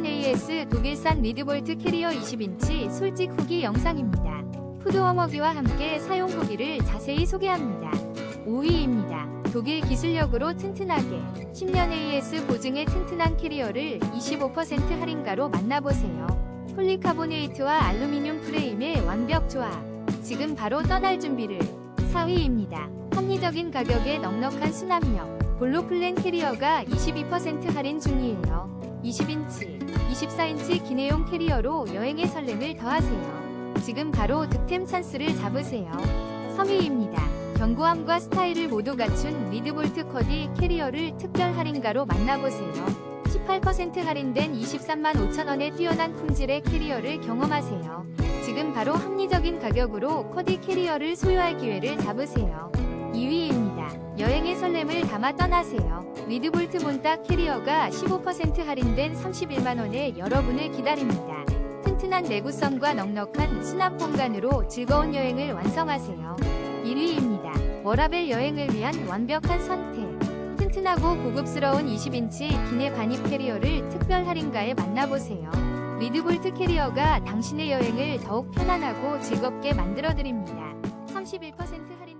10년 AS 독일산 리드볼트 캐리어 20인치 솔직 후기 영상입니다. 푸드워머기와 함께 사용 후기를 자세히 소개합니다. 5위입니다. 독일 기술력으로 튼튼하게 10년 AS 보증의 튼튼한 캐리어를 25% 할인가로 만나보세요. 폴리카보네이트와 알루미늄 프레임의 완벽 조합. 지금 바로 떠날 준비를. 4위입니다. 합리적인 가격에 넉넉한 수납력. 볼로플랜 캐리어가 22% 할인 중이에요. 20인치, 24인치 기내용 캐리어로 여행의 설렘을 더하세요. 지금 바로 득템 찬스를 잡으세요. 3위입니다. 견고함과 스타일을 모두 갖춘 리드볼트 커디 캐리어를 특별 할인가로 만나보세요. 18% 할인된 23만 5천원의 뛰어난 품질의 캐리어를 경험하세요. 지금 바로 합리적인 가격으로 커디 캐리어를 소유할 기회를 잡으세요. 2위입니다. 여행의 설렘을 담아 떠나세요. 리드볼트 몬딱 캐리어가 15% 할인된 31만원에 여러분을 기다립니다. 튼튼한 내구성과 넉넉한 수납 공간으로 즐거운 여행을 완성하세요. 1위입니다. 워라벨 여행을 위한 완벽한 선택. 튼튼하고 고급스러운 20인치 기내 반입 캐리어를 특별 할인가에 만나보세요. 리드볼트 캐리어가 당신의 여행을 더욱 편안하고 즐겁게 만들어드립니다. 31% 할인